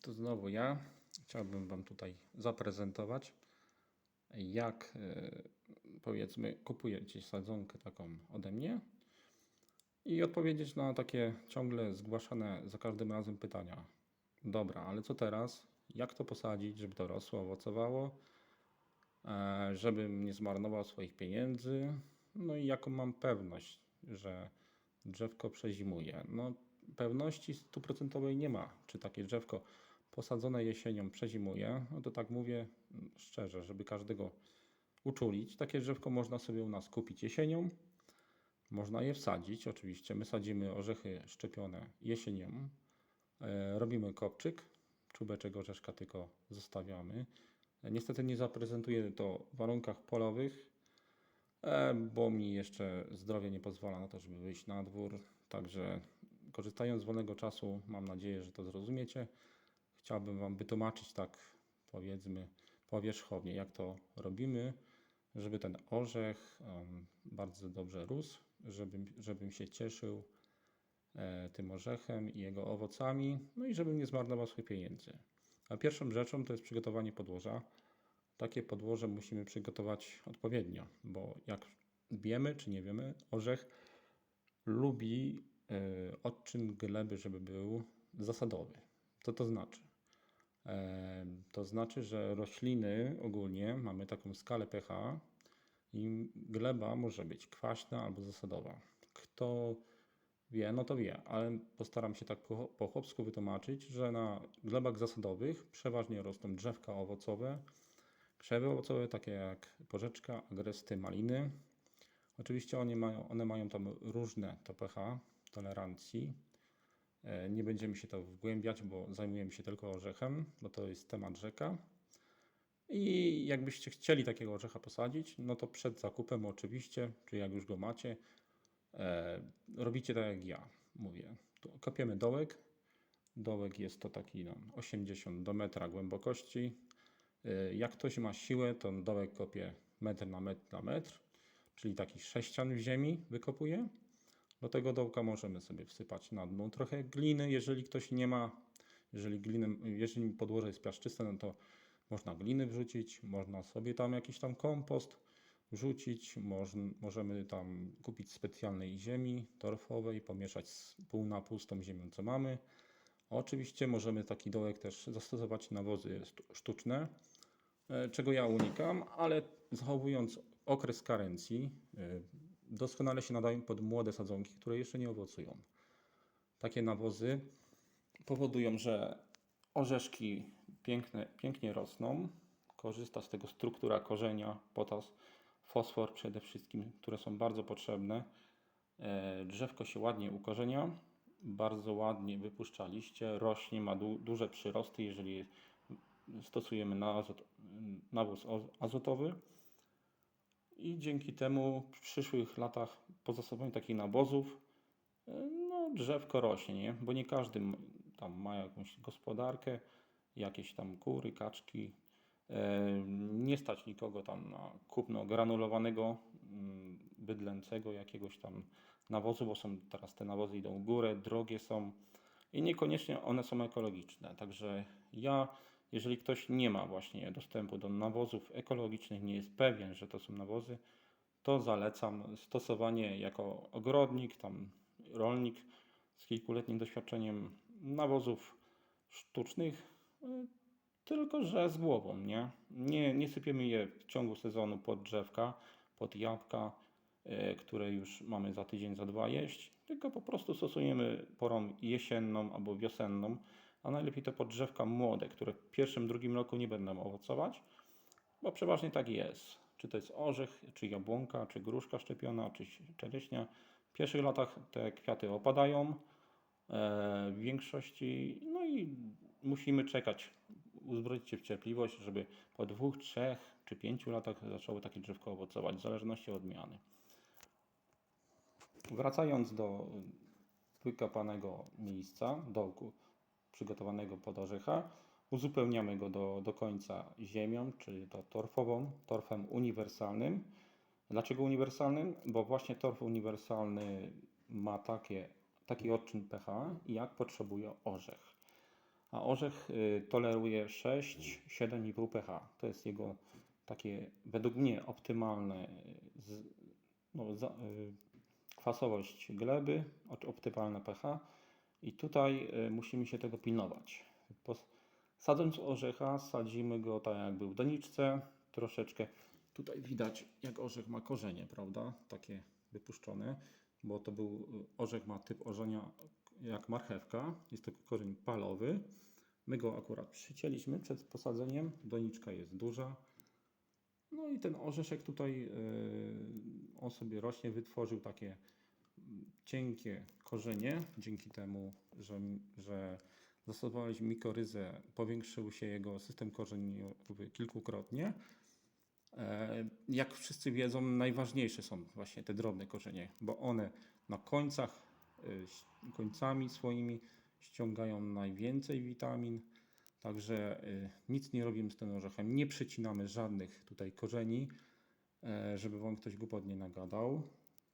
To znowu ja. Chciałbym Wam tutaj zaprezentować, jak e, powiedzmy kupujecie sadzonkę taką ode mnie i odpowiedzieć na takie ciągle zgłaszane za każdym razem pytania. Dobra, ale co teraz? Jak to posadzić, żeby to rosło, owocowało, e, żebym nie zmarnował swoich pieniędzy? No i jaką mam pewność, że drzewko przezimuje? No, pewności stuprocentowej nie ma, czy takie drzewko posadzone jesienią przezimuje. No to tak mówię szczerze, żeby każdego uczulić. Takie drzewko można sobie u nas kupić jesienią. Można je wsadzić, oczywiście. My sadzimy orzechy szczepione jesienią. E, Robimy kopczyk, czubeczek orzeszka tylko zostawiamy. E, Niestety nie zaprezentuję to w warunkach polowych, e, bo mi jeszcze zdrowie nie pozwala na to, żeby wyjść na dwór. Także korzystając z wolnego czasu, mam nadzieję, że to zrozumiecie. Chciałbym Wam wytłumaczyć tak, powiedzmy, powierzchownie, jak to robimy, żeby ten orzech bardzo dobrze rósł, żebym, żebym się cieszył e, tym orzechem i jego owocami, no i żebym nie zmarnował swoich pieniędzy. A pierwszą rzeczą to jest przygotowanie podłoża. Takie podłoże musimy przygotować odpowiednio, bo jak wiemy czy nie wiemy, orzech lubi e, odczyn gleby, żeby był zasadowy. Co to znaczy? To znaczy, że rośliny ogólnie mamy taką skalę pH i gleba może być kwaśna albo zasadowa. Kto wie, no to wie, ale postaram się tak po chłopsku wytłumaczyć, że na glebach zasadowych przeważnie rosną drzewka owocowe, krzewy owocowe takie jak porzeczka, agresty, maliny. Oczywiście one mają, one mają tam różne to pH tolerancji. E, Nie będziemy się to wgłębiać, bo zajmujemy się tylko orzechem, bo to jest temat rzeka. I jakbyście chcieli takiego orzecha posadzić, no to przed zakupem oczywiście, czy jak już go macie, e, robicie tak jak ja mówię. Tu kopiemy dołek. Dołek jest to taki no, 80 do metra głębokości. E, jak ktoś ma siłę, to dołek kopie metr na metr na metr, czyli takich sześcian w ziemi wykopuje. Do tego dołka możemy sobie wsypać na dno trochę gliny, jeżeli ktoś nie ma, jeżeli, gliny, jeżeli podłoże jest piaszczyste, no to można gliny wrzucić, można sobie tam jakiś tam kompost wrzucić, moż, możemy tam kupić specjalnej ziemi torfowej, pomieszać z pół na pół z tą ziemią, co mamy. Oczywiście możemy taki dołek też zastosować na wozy stu- sztuczne, e, czego ja unikam, ale zachowując okres karencji, e, doskonale się nadają pod młode sadzonki, które jeszcze nie owocują. Takie nawozy powodują, że orzeszki piękne, pięknie rosną. Korzysta z tego struktura korzenia, potas, fosfor przede wszystkim, które są bardzo potrzebne. E, Drzewko się ładnie ukorzenia, bardzo ładnie wypuszcza liście, rośnie, ma du duże przyrosty, jeżeli stosujemy nawóz azotowy. I dzięki temu w przyszłych latach po zastosowaniu takich nawozów e, no, drzewko rośnie, nie? bo nie każdy tam ma jakąś gospodarkę, jakieś tam kury, kaczki. E, Nie stać nikogo tam na kupno granulowanego, mm, bydlęcego jakiegoś tam nawozu, bo są teraz te nawozy idą w górę, drogie są i niekoniecznie one są ekologiczne. Także ja, jeżeli ktoś nie ma właśnie dostępu do nawozów ekologicznych, nie jest pewien, że to są nawozy, to zalecam stosowanie jako ogrodnik, tam rolnik z kilkuletnim doświadczeniem nawozów sztucznych, y, tylko że z głową, nie? Nie, nie sypiemy je w ciągu sezonu pod drzewka, pod jabłka, y, które już mamy za tydzień, za dwa jeść, tylko po prostu stosujemy porą jesienną albo wiosenną, a najlepiej to pod drzewka młode, które w pierwszym, drugim roku nie będą owocować, bo przeważnie tak jest. Czy to jest orzech, czy jabłonka, czy gruszka szczepiona, czy czereśnia. W pierwszych latach te kwiaty opadają e, w większości, no i musimy czekać, uzbroić się w cierpliwość, żeby po dwóch, trzech czy pięciu latach zaczęło takie drzewko owocować, w zależności od odmiany. Wracając do wykopanego miejsca, dołku przygotowanego pod orzecha, uzupełniamy go do, do końca ziemią, czyli to torfową, torfem uniwersalnym. Dlaczego uniwersalnym? Bo właśnie torf uniwersalny ma takie, taki odczyn pH, jak potrzebuje orzech. a orzech y, toleruje 6, 7,5 pH. To jest jego takie, według mnie, optymalne z, no, za, y, kwasowość gleby, op- optymalne pH i tutaj y, musimy się tego pilnować. Sadząc orzecha, sadzimy go tak jakby w doniczce, troszeczkę. Tutaj widać, jak orzech ma korzenie, prawda? Takie wypuszczone, bo to był y, orzech ma typ orzenia jak marchewka. Jest to korzeń palowy. My go akurat przycięliśmy przed posadzeniem. Doniczka jest duża. No i ten orzeszek tutaj, y, on sobie rośnie, wytworzył takie mm, cienkie korzenie, dzięki temu, że, że zastosowaliśmy mikoryzę, powiększył się jego system korzeniowy kilkukrotnie. E, Jak wszyscy wiedzą, najważniejsze są właśnie te drobne korzenie, bo one na końcach, y, końcami swoimi ściągają najwięcej witamin. Także y, nic nie robimy z tym orzechem, nie przecinamy żadnych tutaj korzeni, e, żeby wam ktoś głupot nie nagadał.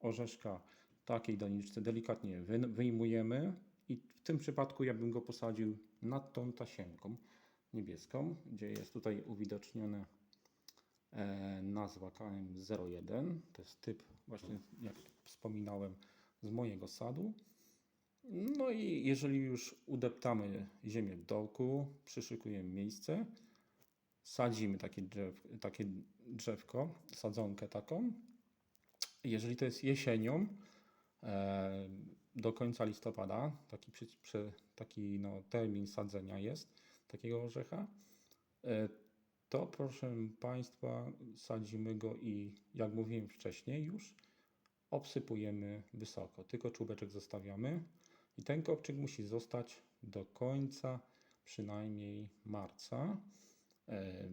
Orzeszka takiej doniczce delikatnie wy- wyjmujemy i w tym przypadku ja bym go posadził nad tą tasiemką niebieską, gdzie jest tutaj uwidocznione e, nazwa KM01. To jest typ właśnie, jak wspominałem, z mojego sadu. No i jeżeli już udeptamy ziemię w dołku, przyszykujemy miejsce, sadzimy takie, drzew, takie drzewko, sadzonkę taką. Jeżeli to jest jesienią, do końca listopada, taki, przy, przy, taki no, termin sadzenia jest takiego orzecha, e, to proszę Państwa, sadzimy go i jak mówiłem wcześniej już, obsypujemy wysoko. Tylko czubeczek zostawiamy i ten kopczyk musi zostać do końca przynajmniej marca. E,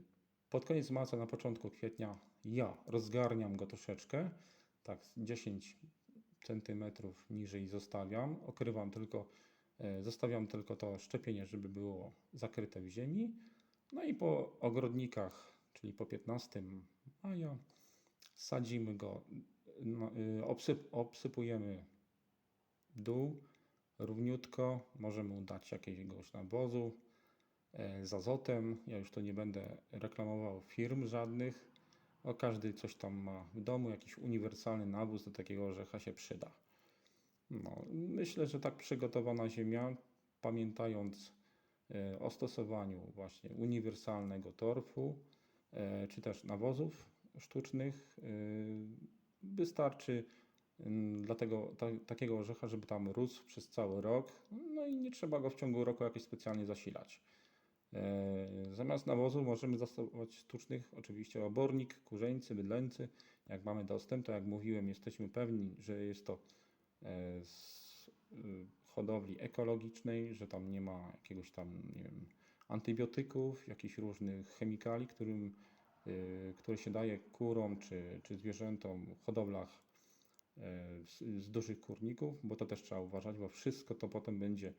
Pod koniec marca, na początku kwietnia ja rozgarniam go troszeczkę, tak z 10 centymetrów niżej zostawiam, okrywam tylko, e, zostawiam tylko to szczepienie, żeby było zakryte w ziemi. No i po ogrodnikach, czyli po 15 maja, sadzimy go, no, y, obsyp, obsypujemy dół równiutko, możemy mu dać jakiegoś nawozu e, z azotem. Ja już to nie będę reklamował firm żadnych, o każdy coś tam ma w domu, jakiś uniwersalny nawóz do takiego orzecha się przyda. No, myślę, że tak przygotowana ziemia, pamiętając e, o stosowaniu właśnie uniwersalnego torfu, e, czy też nawozów sztucznych, e, wystarczy mm, dla tego, ta, takiego orzecha, żeby tam rósł przez cały rok, no i nie trzeba go w ciągu roku jakoś specjalnie zasilać. E, Zamiast nawozu możemy zastosować sztucznych, oczywiście obornik, kurzeńcy, bydlęcy. Jak mamy dostęp, to jak mówiłem, jesteśmy pewni, że jest to e, z y, hodowli ekologicznej, że tam nie ma jakiegoś tam, nie wiem, antybiotyków, jakichś różnych chemikali, którym, które się daje kurom czy, czy zwierzętom w hodowlach e, z, z dużych kurników, bo to też trzeba uważać, bo wszystko to potem będzie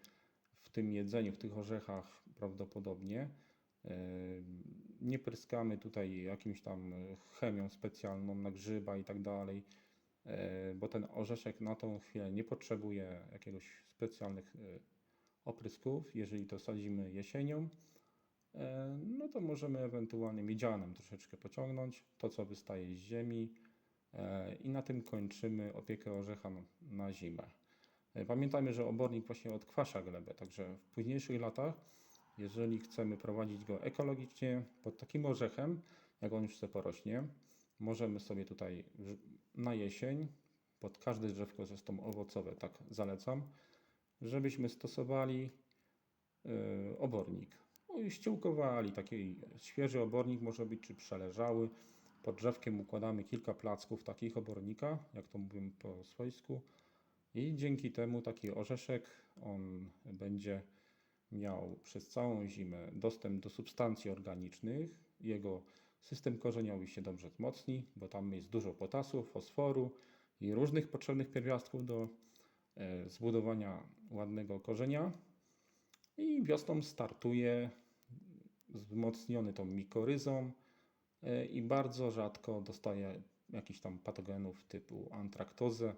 w tym jedzeniu, w tych orzechach prawdopodobnie. Nie pryskamy tutaj jakimś tam chemią specjalną na grzyba i tak dalej, e, bo ten orzeszek na tą chwilę nie potrzebuje jakiegoś specjalnych e, oprysków. Jeżeli to sadzimy jesienią, e, no to możemy ewentualnie miedzianem troszeczkę pociągnąć to, co wystaje z ziemi i na tym kończymy opiekę orzecha na, zimę. Pamiętajmy, że obornik właśnie odkwasza glebę, także w późniejszych latach, jeżeli chcemy prowadzić go ekologicznie pod takim orzechem, jak on już sobie porośnie, możemy sobie tutaj na jesień, pod każde drzewko, zresztą owocowe, tak zalecam, żebyśmy stosowali e, obornik. No ściółkowali, taki świeży obornik może być, czy przeleżały. Pod drzewkiem układamy kilka placków takich obornika, jak to mówimy po swojsku. I dzięki temu taki orzeszek, on będzie miał przez całą zimę dostęp do substancji organicznych. Jego system korzeniowy się dobrze wzmocni, bo tam jest dużo potasu, fosforu i różnych potrzebnych pierwiastków do e, zbudowania ładnego korzenia. I wiosną startuje wzmocniony tą mikoryzą e, i bardzo rzadko dostaje jakichś tam patogenów typu antraktozę,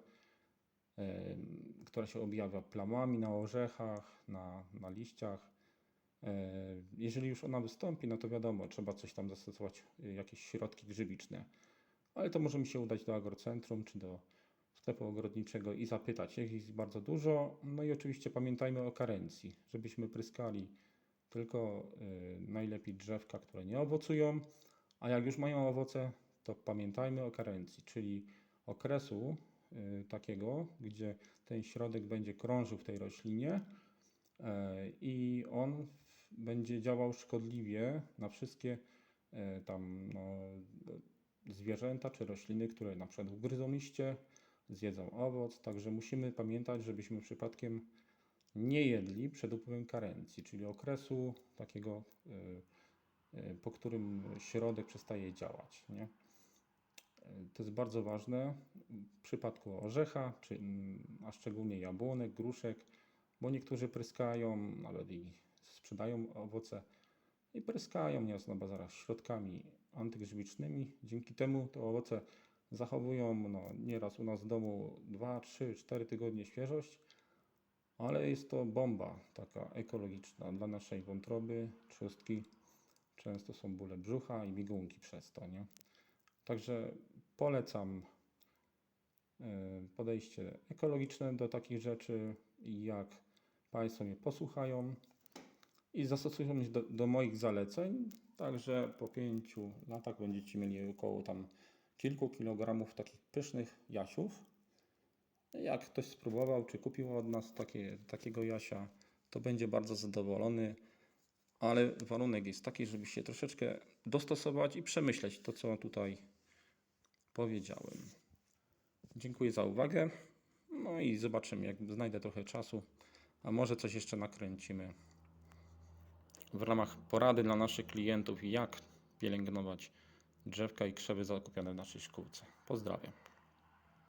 która się objawia plamami na orzechach, na, na liściach. Jeżeli już ona wystąpi, no to wiadomo, trzeba coś tam zastosować, y, jakieś środki grzybiczne. Ale to możemy się udać do agrocentrum czy do sklepu ogrodniczego i zapytać. Jest bardzo dużo. No i oczywiście pamiętajmy o karencji, żebyśmy pryskali tylko y, najlepiej drzewka, które nie owocują, a jak już mają owoce, to pamiętajmy o karencji, czyli okresu takiego, gdzie ten środek będzie krążył w tej roślinie e, i on będzie działał szkodliwie na wszystkie e, tam no, zwierzęta czy rośliny, które na przykład ugryzą liście, zjedzą owoc, także musimy pamiętać, żebyśmy przypadkiem nie jedli przed upływem karencji, czyli okresu takiego, y, y, po którym środek przestaje działać. Nie? To jest bardzo ważne w przypadku orzecha, czy, mm, a szczególnie jabłonek, gruszek, bo niektórzy pryskają, nawet i sprzedają owoce i pryskają niejasno na bazarach środkami antygrzybicznymi. Dzięki temu te owoce zachowują no, nieraz u nas w domu 2, 3, 4 tygodnie świeżość, ale jest to bomba taka ekologiczna dla naszej wątroby, trzustki. Często są bóle brzucha i biegunki przez to, nie? Także polecam e, podejście ekologiczne do takich rzeczy i jak Państwo mnie posłuchają i zastosują się do, do moich zaleceń, także po pięciu latach będziecie mieli około tam kilku kilogramów takich pysznych jasiów. Jak ktoś spróbował, czy kupił od nas takie, takiego jasia, to będzie bardzo zadowolony, ale warunek jest taki, żeby się troszeczkę dostosować i przemyśleć to, co tutaj powiedziałem. Dziękuję za uwagę. No i zobaczymy, jak znajdę trochę czasu, a może coś jeszcze nakręcimy w ramach porady dla naszych klientów, jak pielęgnować drzewka i krzewy zakupione w naszej szkółce. Pozdrawiam.